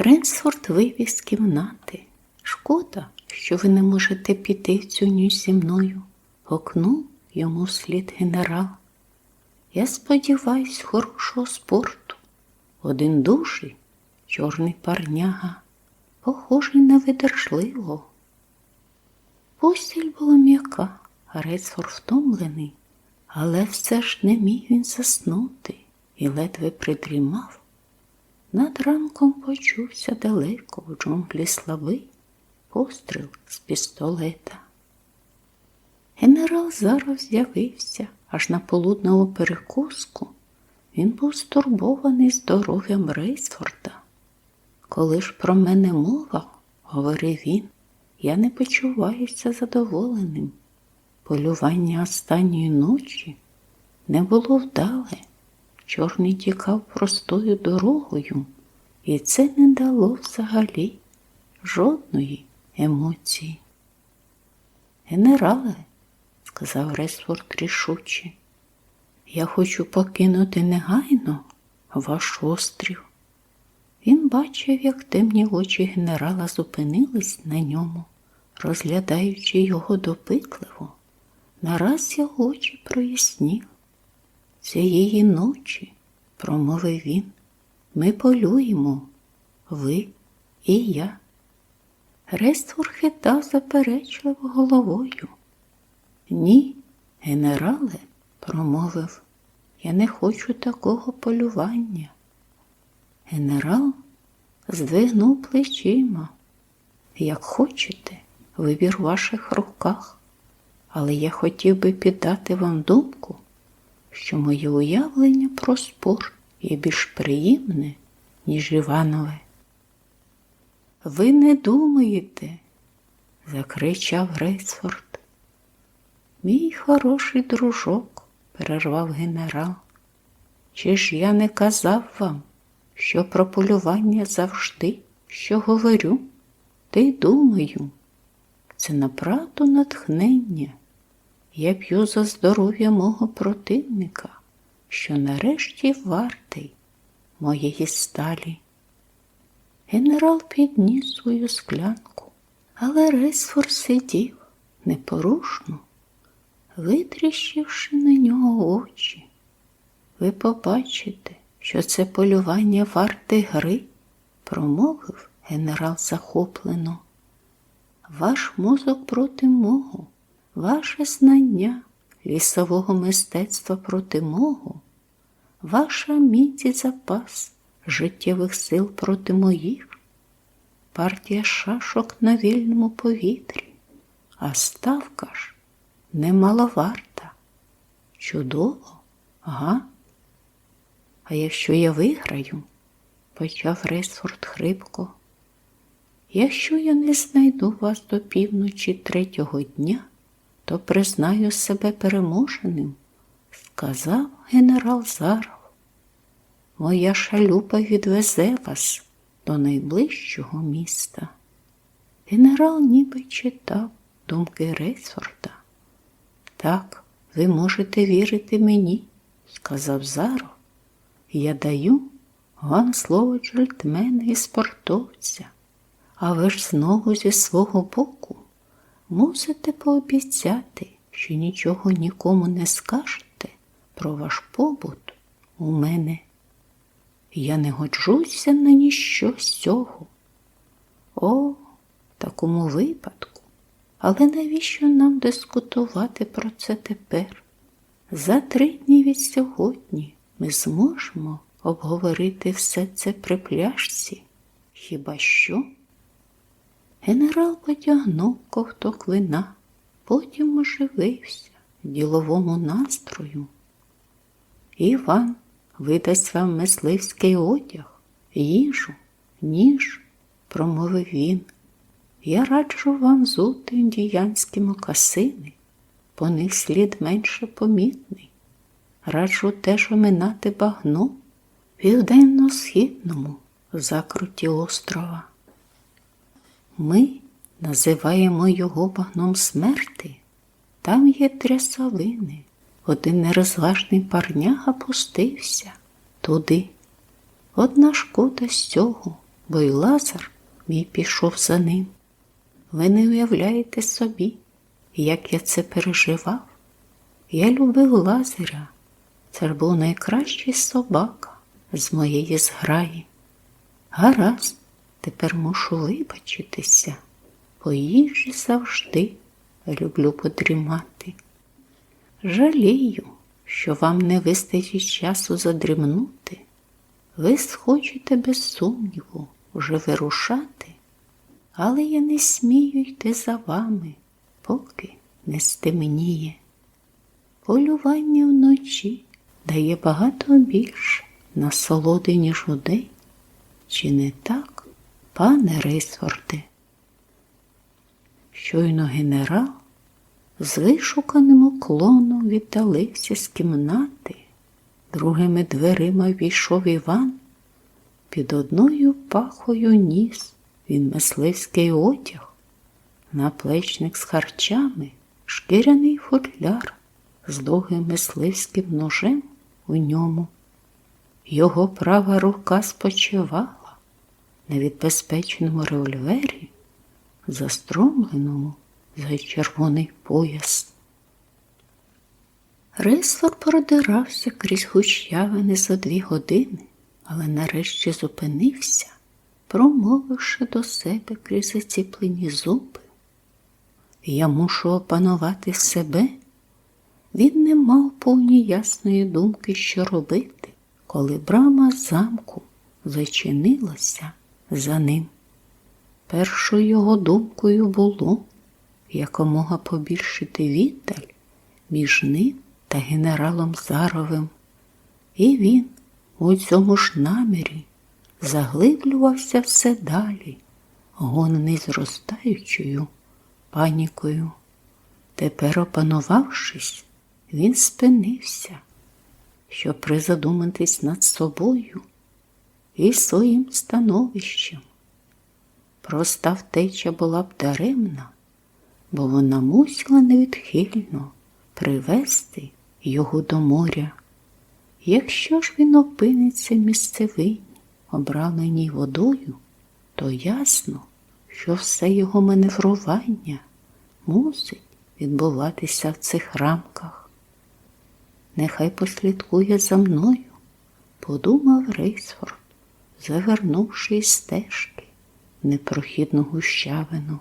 Ренсфорд вивів з кімнати. Шкода, що ви не можете піти цю ніч зі мною. Гукнув йому вслід генерал. Я сподіваюсь хорошого спорту. Один душий, чорний парняга, похожий на видержливого. Постіль була м'яка, а Рейсфор втомлений, але все ж не міг він заснути і ледве придрімав. Над ранком почувся далеко в джунглі слабий постріл з пістолета. Генерал зараз з'явився аж на полудному перекуску. Він був стурбований здоров'ям Рейсфорда. Коли ж про мене мова, говорив він, я не почуваюся задоволеним. Полювання останньої ночі не було вдале. Чорний тікав простою дорогою, і це не дало взагалі жодної емоції. Генерале, сказав Ресфорд рішуче, я хочу покинути негайно ваш острів. Він бачив, як темні очі генерала зупинились на ньому, розглядаючи його допитливо. Нараз його очі прояснів. Цієї ночі, промовив він, ми полюємо, ви і я. Рествур хитав заперечливо головою. Ні, генерале, промовив, я не хочу такого полювання. Генерал здвигнув плечима. Як хочете, вибір в ваших руках, але я хотів би піддати вам думку, що моє уявлення про спор є більш приємне, ніж Іванове. Ви не думаєте, закричав Рейсфорд. Мій хороший дружок, перервав генерал. Чи ж я не казав вам, що про полювання завжди, що говорю, й думаю, це направду натхнення. Я п'ю за здоров'я мого противника, що нарешті вартий моєї сталі. Генерал підніс свою склянку, але Ресфор сидів непорушно, витріщивши на нього очі. Ви побачите, що це полювання варте гри, промовив генерал захоплено. Ваш мозок проти мого, ваше знання лісового мистецтва проти мого, ваша міць і запас життєвих сил проти моїх, партія шашок на вільному повітрі, а ставка ж немаловарта. Чудово, га? А якщо я виграю, почав Ресфорд хрипко, якщо я не знайду вас до півночі третього дня, то признаю себе переможеним, сказав генерал Заров. Моя шалюпа відвезе вас до найближчого міста. Генерал ніби читав думки Рейсфорда. Так, ви можете вірити мені, сказав Заро. Я даю вам слово джельтмена і спортовця, а ви ж знову зі свого боку мусите пообіцяти, що нічого нікому не скажете про ваш побут у мене. Я не годжуся на ніщо з цього. О, такому випадку. Але навіщо нам дискутувати про це тепер? За три дні від сьогодні ми зможемо обговорити все це при пляшці. Хіба що? Генерал потягнув ковток вина, потім оживився діловому настрою. Іван видасть вам мисливський одяг, їжу, ніж, промовив він. Я раджу вам зути індіянські мокасини, по них слід менше помітний. Раджу теж оминати багно південно-східному закруті острова. Ми називаємо його багном смерти. Там є трясовини. Один нерозважний парняга пустився туди. Одна шкода з цього. бо й Лазар мій пішов за ним. Ви не уявляєте собі, як я це переживав. Я любив Лазаря. Це ж був найкращий собака з моєї зграї. Гаразд, тепер мушу вибачитися. По їжі завжди люблю подрімати. Жалію, що вам не вистачить часу задрімнути. Ви схочете без сумніву вже вирушати, але я не смію йти за вами, поки не стемніє. Полювання вночі дає багато більше насолоди, ніж удень. Чи не так, пане Рейсфорде? Щойно генерал з вишуканим уклоном віддалився з кімнати, другими дверима війшов Іван, під одною пахою ніс він мисливський одяг, наплечник з харчами, шкіряний футляр з довгим мисливським ножем у ньому. Його права рука спочивала на відбезпеченому револьвері, застромленому за червоний пояс. Реслор продирався крізь гущавини за дві години, але нарешті зупинився, промовивши до себе крізь заціплені зуби. Я мушу опанувати себе. Він не мав повні ясної думки, що робити, коли брама замку зачинилася за ним. Першою його думкою було якомога побільшити віддаль між ним та генералом Заровим. І він у цьому ж намірі заглиблювався все далі, гонений зростаючою панікою. Тепер, опанувавшись, він спинився, щоб призадуматись над собою і своїм становищем. Проста втеча була б даремна, бо вона мусила невідхильно привести його до моря. Якщо ж він опиниться в місцевині, обравленій водою, то ясно, що все його маневрування мусить відбуватися в цих рамках. Нехай послідкує за мною, подумав Рейсфорд, завернувши із стежки в непрохідну гущавину.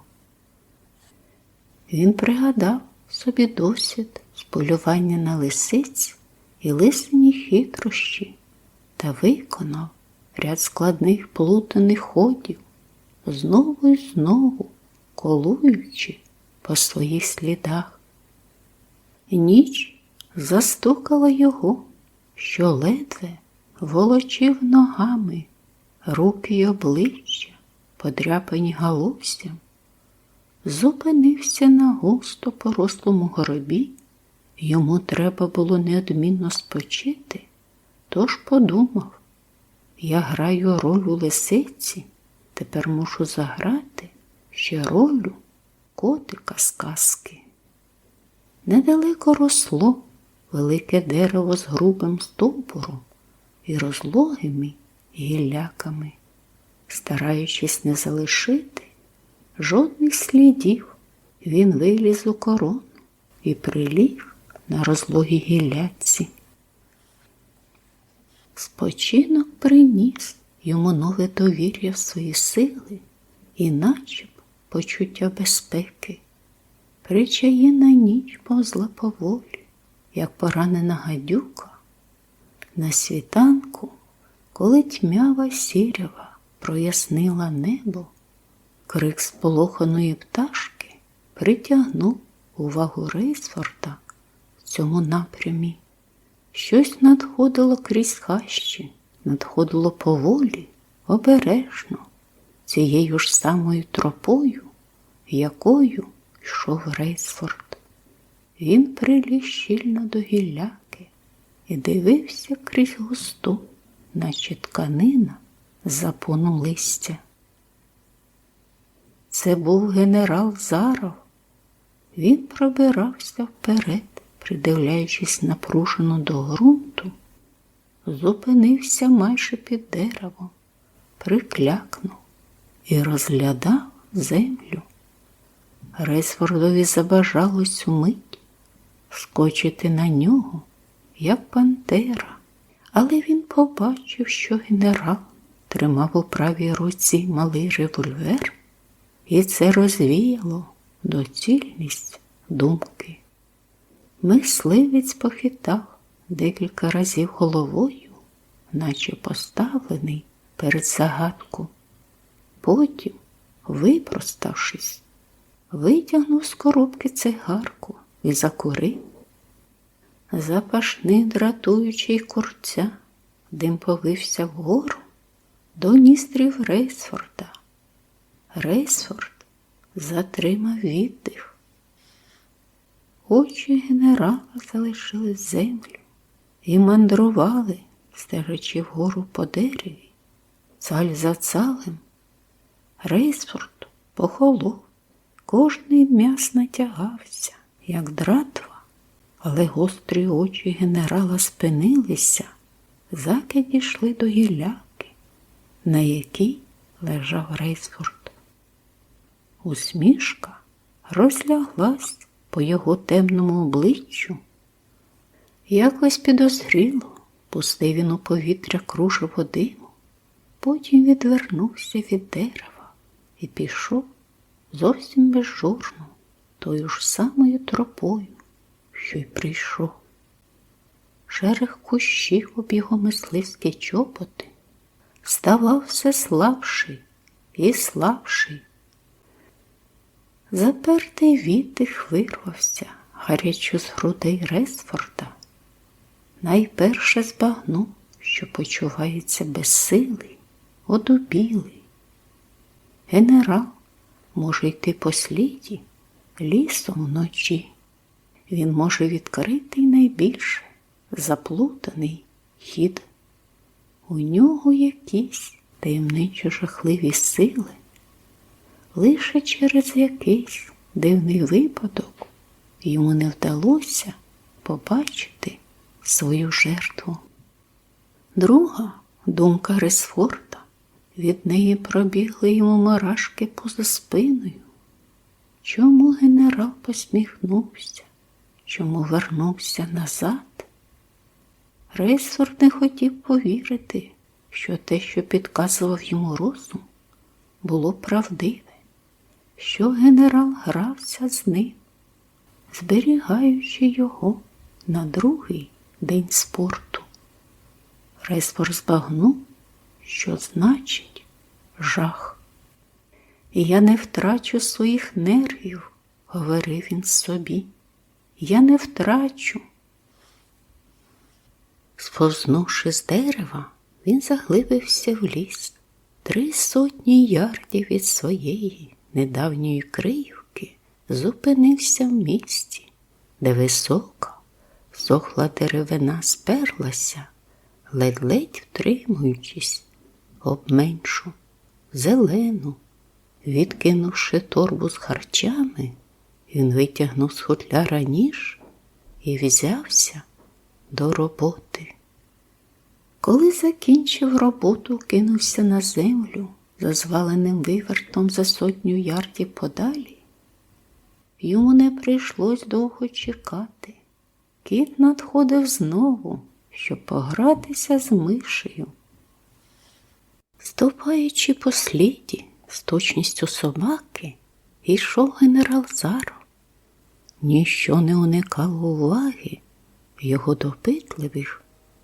Він пригадав собі досвід з полювання на лисиць і лисині хитрощі та виконав ряд складних плутаних ходів, знову і знову колуючи по своїх слідах. Ніч застукала його, що ледве волочив ногами руки й обличчя, подряпані галуссям, зупинився на густо порослому горобі. Йому треба було неодмінно спочити, тож подумав, я граю роль у лисиці, тепер мушу заграти ще роль котика з казки. Недалеко росло велике дерево з грубим стовбуром і розлогими гілляками, стараючись не залишити жодних слідів, він виліз у корону і приліг на розлогій гілляці. Спочинок приніс йому нове довір'я в свої сили і начеб почуття безпеки. Причаїна ніч повзла поволі, як поранена гадюка. На світанку, коли тьмява сірява прояснила небо, крик сполоханої пташки притягнув увагу Рейсфорда в цьому напрямі. Щось надходило крізь хащі, надходило поволі, обережно, цією ж самою тропою, якою йшов Рейсфорд. Він приліг щільно до гілляки і дивився крізь густу, наче тканина запону листя. Це був генерал Заров. Він пробирався вперед, придивляючись напружено до ґрунту, зупинився майже під деревом, приклякнув і розглядав землю. Ресфордові забажалось умить скочити на нього, як пантера, але він побачив, що генерал тримав у правій руці малий револьвер, і це розвіяло доцільність думки. Мисливець похитав декілька разів головою, наче поставлений перед загадку. Потім, випроставшись, витягнув з коробки цигарку і закурив. Запашний дратуючий курця, дим повився вгору до ністрів Рейсфорда. Рейсфорд затримав віддих. Очі генерала залишили землю і мандрували, стежачи вгору по дереві, цаль за цалем. Рейсфорд похолов, кожний м'яс натягався, як дратва, але гострі очі генерала спинилися, заки дійшли до гіляки, на якій лежав Рейсфорд. Усмішка розляглась по його темному обличчю. Якось підозріло пустив він у повітря кружево диму, потім відвернувся від дерева і пішов зовсім безжурно, тою ж самою тропою, що й прийшов. Шерех кущів об його мисливські чоботи ставав все слабший і слабший. Запертий віддих вирвався гарячу з грудей Ресфорда. Найперше збагнув, що почувається безсилий, одубілий. Генерал може йти по сліді лісом вночі. Він може відкрити найбільше заплутаний хід. У нього якісь таємничо жахливі сили лише через якийсь дивний випадок йому не вдалося побачити свою жертву. Друга думка Ресфорда, від неї пробігли йому марашки поза спиною. Чому генерал посміхнувся? Чому вернувся назад? Рейсфорд не хотів повірити, що те, що підказував йому розум, було правдиве що генерал грався з ним, зберігаючи його на другий день спорту. Респор збагнув, що значить жах. І я не втрачу своїх нервів, говорив він собі. Я не втрачу. Сповзнувши з дерева, він заглибився в ліс три сотні ярдів від своєї недавньої Криївки зупинився в місті, де висока, сохла деревина сперлася, ледь-ледь втримуючись, об меншу, зелену, відкинувши торбу з харчами, він витягнув з хутляра ніж і взявся до роботи. Коли закінчив роботу, кинувся на землю за зваленим вивертом за сотню ярдів подалі. Йому не прийшлось довго чекати. Кіт надходив знову, щоб погратися з мишею. Ступаючи по сліді з точністю собаки, йшов генерал Заро. Ніщо не уникало уваги його допитливих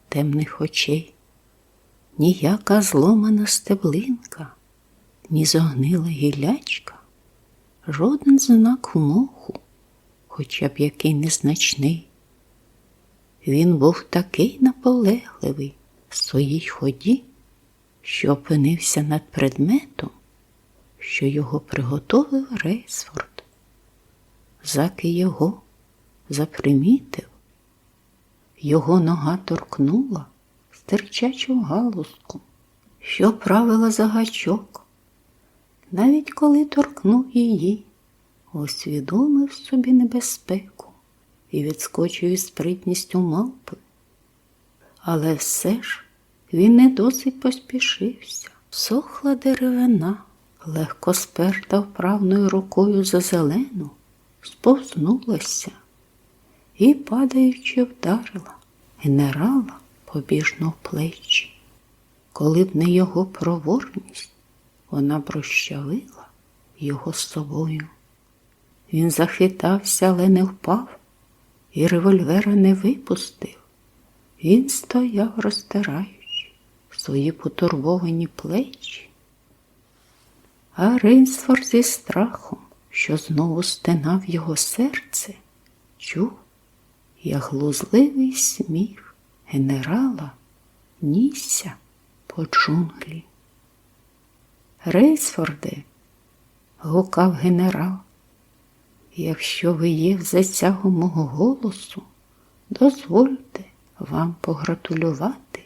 темних очей, ніяка зломана стеблинка ні зогнила гілячка, жоден знак моху, хоча б який незначний. Він був такий наполегливий в своїй ході, що опинився над предметом, що його приготовив Рейсфорд. Заки його запримітив, його нога торкнула стирчачу галузку, що правила за гачок навіть коли торкнув її, усвідомив собі небезпеку і відскочив із спритністю мавпи. Але все ж він не досить поспішився. Сохла деревина легко сперта вправною рукою за зелену, сповзнулася і, падаючи, вдарила генерала побіжно в плечі. Коли б не його проворність, вона прощавила його з собою. Він захитався, але не впав, і револьвера не випустив. Він стояв, розтираючи свої потурбовані плечі. А Рейнсфорд зі страхом, що знову стинав його серце, чув, як глузливий сміх генерала нісся по джунглі. Рейсфорде, гукав генерал, якщо ви є в засягу мого голосу, дозвольте вам погратулювати.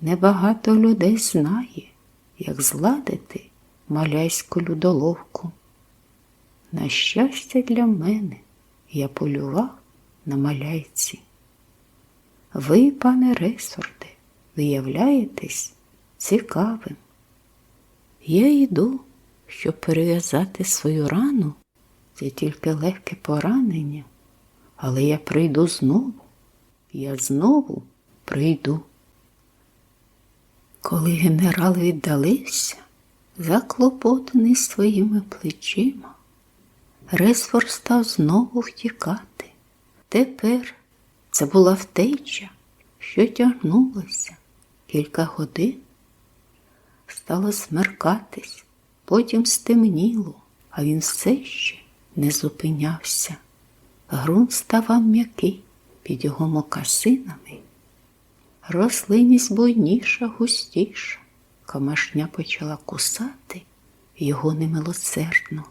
Небагато людей знає, як зладити маляйську людоловку. На щастя для мене, я полював на маляйці. Ви, пане Рейсорде, виявляєтесь цікавим. Я йду, щоб перев'язати свою рану, це тільки легке поранення, але я прийду знову, я знову прийду. Коли генерал віддалився, заклопотаний своїми плечима, Ресфор став знову втікати. Тепер це була втеча, що тягнулася кілька годин. Стало смеркатись, потім стемніло, а він все ще не зупинявся. Грунт ставав м'який під його мокасинами. Рослинність буйніша, густіша. Камашня почала кусати його немилосердно.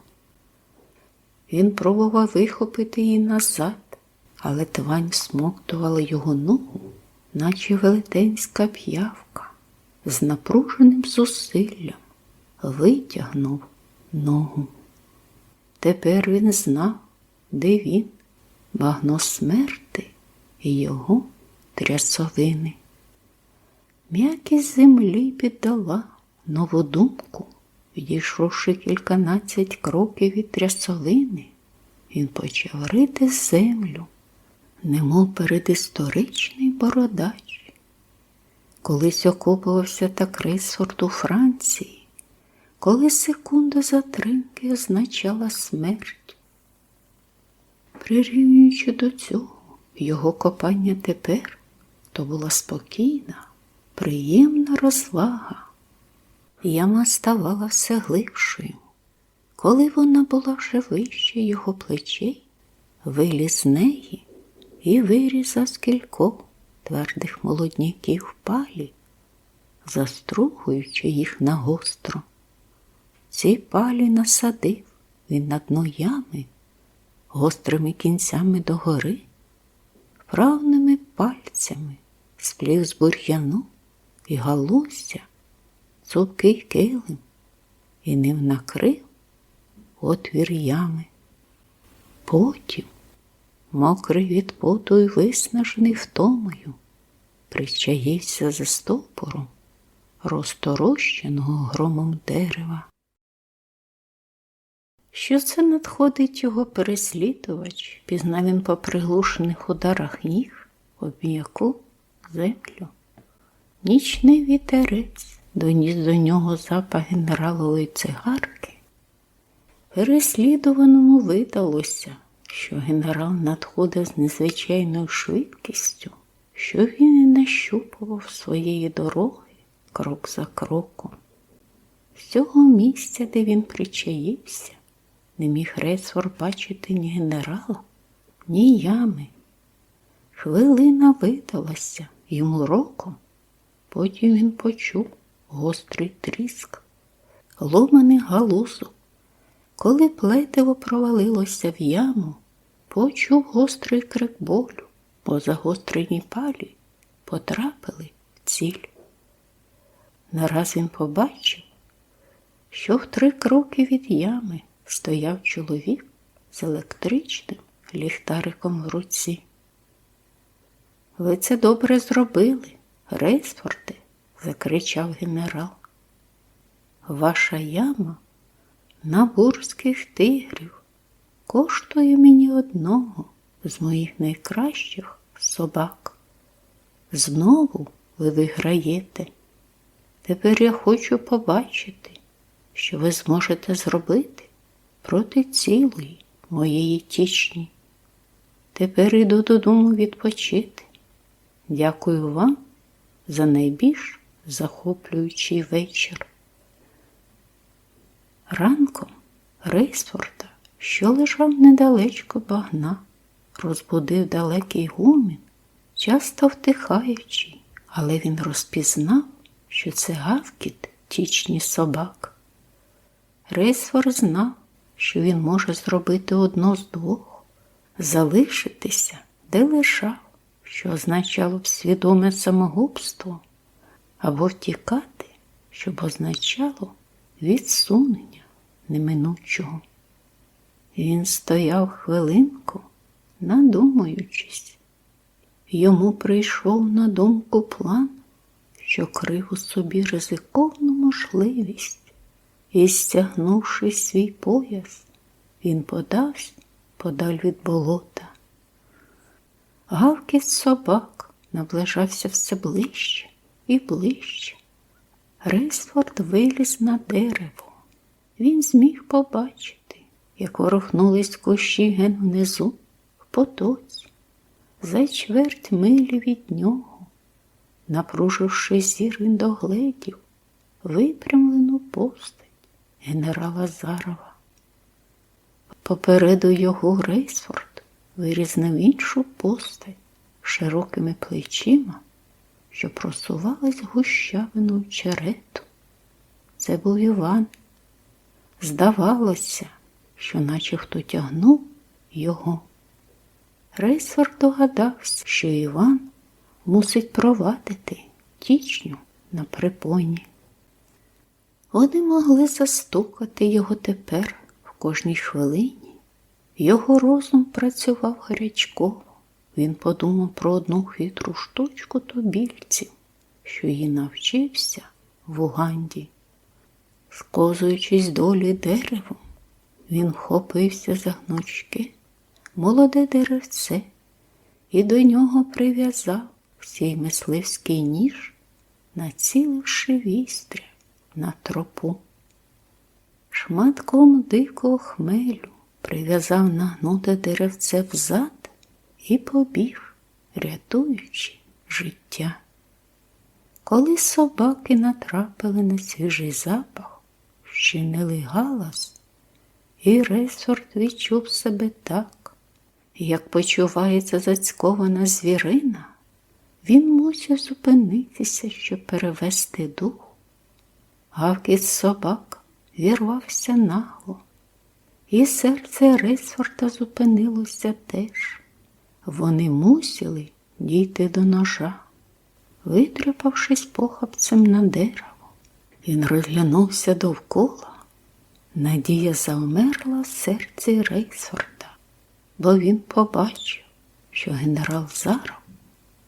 Він пробував вихопити її назад, але твань смоктувала його ногу, наче велетенська п'явка, з напруженим зусиллям витягнув ногу. Тепер він знав, де він, багно смерти і його трясовини. М'якість землі піддала нову думку, відійшовши кільканадцять кроків від трясовини, він почав рити землю, немов передісторичний бородач. Колись окопувався так Рейсфорд у Франції, коли секунда затримки означала смерть. Прирівнюючи до цього, його копання тепер то була спокійна приємна розвага. Яма ставала все глибшою. Коли вона була вже вище його плечей, виліз з неї і вирізав з кількох твердих молодняків палі, застругуючи їх на гостро. Ці палі насадив він на дно ями, гострими кінцями догори, вправними пальцями сплів з бур'яну і галузя, цупкий килим, і ним накрив отвір ями. Потім, мокрий від поту й виснажений втомою, причаївся за стовпором розторощеного громом дерева. Що це надходить його переслідувач, пізнав він по приглушених ударах ніг об м'яку землю. Нічний вітерець доніс до нього запах генералової цигарки. Переслідуваному видалося, що генерал надходив з незвичайною швидкістю, що він і нащупував своєї дороги крок за кроком. З цього місця, де він причаївся, не міг Ресфор бачити ні генерала, ні ями. Хвилина видалася йому роком. Потім він почув гострий тріск, ломаний галузок. Коли плетиво провалилося в яму, почув гострий крик болю, бо загострені палі потрапили в ціль. Нараз він побачив, що в три кроки від ями стояв чоловік з електричним ліхтариком в руці. Ви це добре зробили. Рейсфорде, закричав генерал. ваша яма на бурських тигрів коштує мені одного з моїх найкращих собак. Знову ви виграєте. Тепер я хочу побачити, що ви зможете зробити проти цілої моєї тічні. Тепер іду додому відпочити. Дякую вам за найбільш захоплюючий вечір. Ранком Рейсфорда, що лежав недалечко багна, розбудив далекий гумін, часто втихаючи, але він розпізнав, що це гавкіт тічні собак. Рейсфор знав, що він може зробити одно з двох, залишитися, де лежав, що означало б свідоме самогубство, або втікати, щоб означало відсунення неминучого. Він стояв хвилинку, надумуючись. Йому прийшов на думку план, що крив у собі ризиковну можливість, і, стягнувши свій пояс, він подався подаль від болота. Гавкіт собак наближався все ближче і ближче. Рейсфорд виліз на дерево. Він зміг побачити, як ворухнулись кущі ген внизу, в потоці, за чверть милі від нього, напруживши зір він догледів випрямлену постать генерала Зарова. Попереду його Рейсфорд вирізнив іншу постать широкими плечима, що просувалась гущавину черету. Це був Іван. Здавалося, що наче хто тягнув його. Рейсфорд догадався, що Іван мусить провадити тічню на припоні. Вони могли застукати його тепер в кожній хвилині. Його розум працював гарячково. Він подумав про одну хитру штучку тобільців, що її навчився в Уганді. Скозуючись долі деревом, він вхопився за гнучки, молоде деревце, і до нього прив'язав свій мисливський ніж, націливши вістря на тропу. Шматком дикого хмелю прив'язав нагнуте деревце взад і побіг, рятуючи життя. Коли собаки натрапили на свіжий запах, щинили галас, і Рейсфорд відчув себе так, як почувається зацькована звірина, він мусив зупинитися, щоб перевести дух. Гавкіт собак вірвався нагло, і серце Рейсфорда зупинилося теж. Вони мусили дійти до ножа. Витряпавшись похапцем на дерево, він розглянувся довкола. Надія завмерла в серці Рейсфорда, бо він побачив, що генерал Заров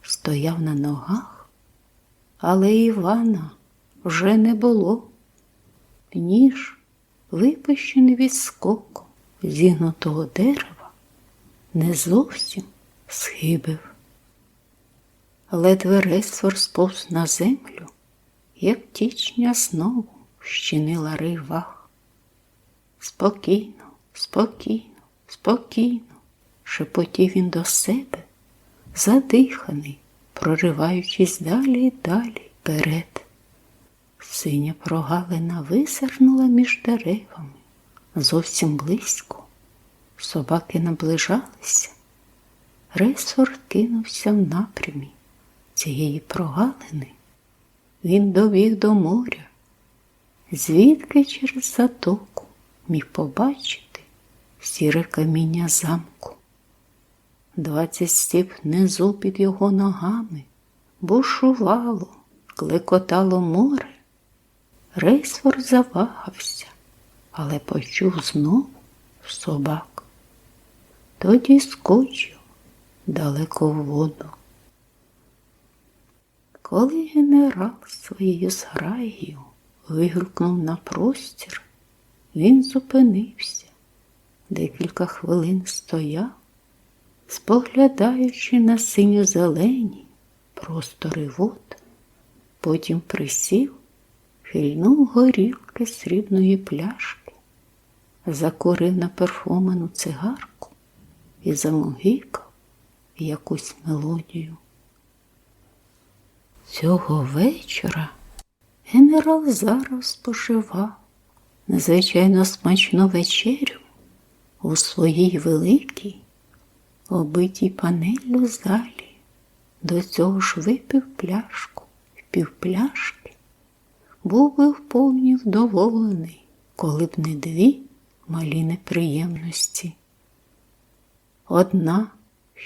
стояв на ногах, але Івана вже не було. Ніж, випущений від скоку зігнутого дерева, не зовсім схибив. Ледве Ресфор сповз на землю, як тічня знову щинила ривах. Спокійно, спокійно, спокійно, шепотів він до себе, задиханий, прориваючись далі й далі вперед. Синя прогалина висернула між деревами зовсім близько. Собаки наближалися. Ресфорд кинувся в напрямі цієї прогалини. Він добіг до моря, звідки через затоку міг побачити сіре каміння замку. Двадцять стіп внизу під його ногами бушувало, клекотало море. Рейсфорд завагався, але почув знову собак. Тоді скочив далеко в воду. Коли генерал своєю зграєю вигукнув на простір, він зупинився, декілька хвилин стояв, споглядаючи на синьо зелені простори вод, потім присів, хильнув горілки срібної пляшки, закурив на перфумену цигарку і замогикав якусь мелодію. Цього вечора генерал зараз споживав надзвичайно смачну вечерю у своїй великій, обитій панеллю залі. До цього ж випив пляшку, півпляшки, був би вповні вдоволений, коли б не дві малі неприємності. Одна,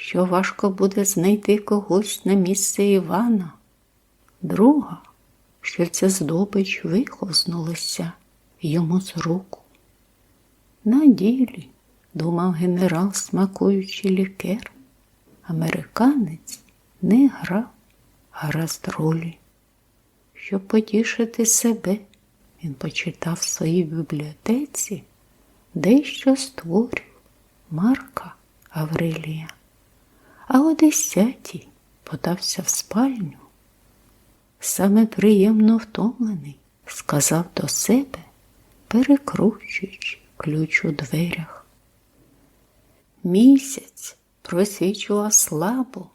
що важко буде знайти когось на місце Івана, друга, що ця здобич вихознулася йому з руку. На ділі, думав генерал, смакуючи лікер, американець не грав гаразд ролі. Щоб потішити себе, він почитав в своїй бібліотеці дещо створів Марка Аврелія, а о десятій подався в спальню. Саме приємно втомлений, сказав до себе, перекручуючи ключ у дверях. Місяць просвічував слабо,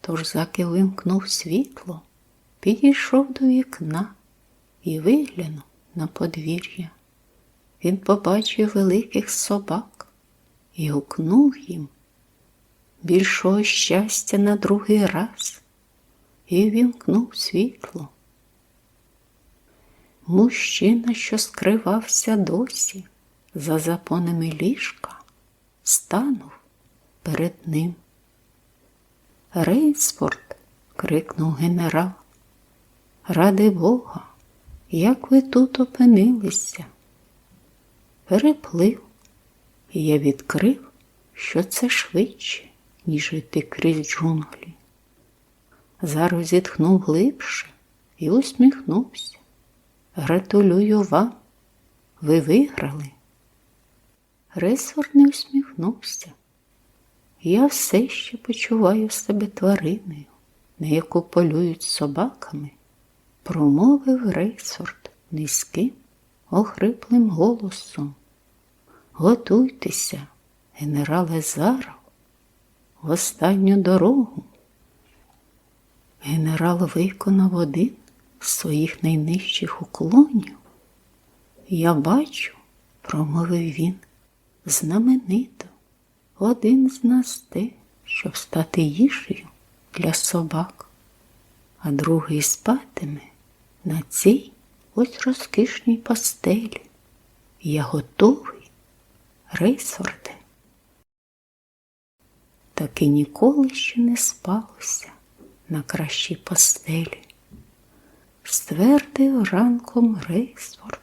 тож заки вимкнув світло, підійшов до вікна і виглянув на подвір'я. Він побачив великих собак і гукнув їм більшого щастя на другий раз і вімкнув світло. Мужчина, що скривався досі за запонами ліжка, станув перед ним. Рейнсфорд, крикнув генерал, ради Бога, як ви тут опинилися? Переплив, і я відкрив, що це швидше, ніж іти крізь джунглі. Зараз зітхнув глибше і усміхнувся. Гратулюю вам, ви виграли. Ресфорд не усміхнувся. Я все ще почуваю себе твариною, на яку полюють собаками, промовив Рейсфорд низьким, охриплим голосом. Готуйтеся, генерале Заров, в останню дорогу. Генерал виконав один з своїх найнижчих уклонів. Я бачу, промовив він, знаменито, один з нас те, щоб стати їжею для собак, а другий спатиме на цій ось розкішній постелі. Я готовий, рейсорде. Таки ніколи ще не спалося на кращій постелі. Ствердив ранком Рейсфорд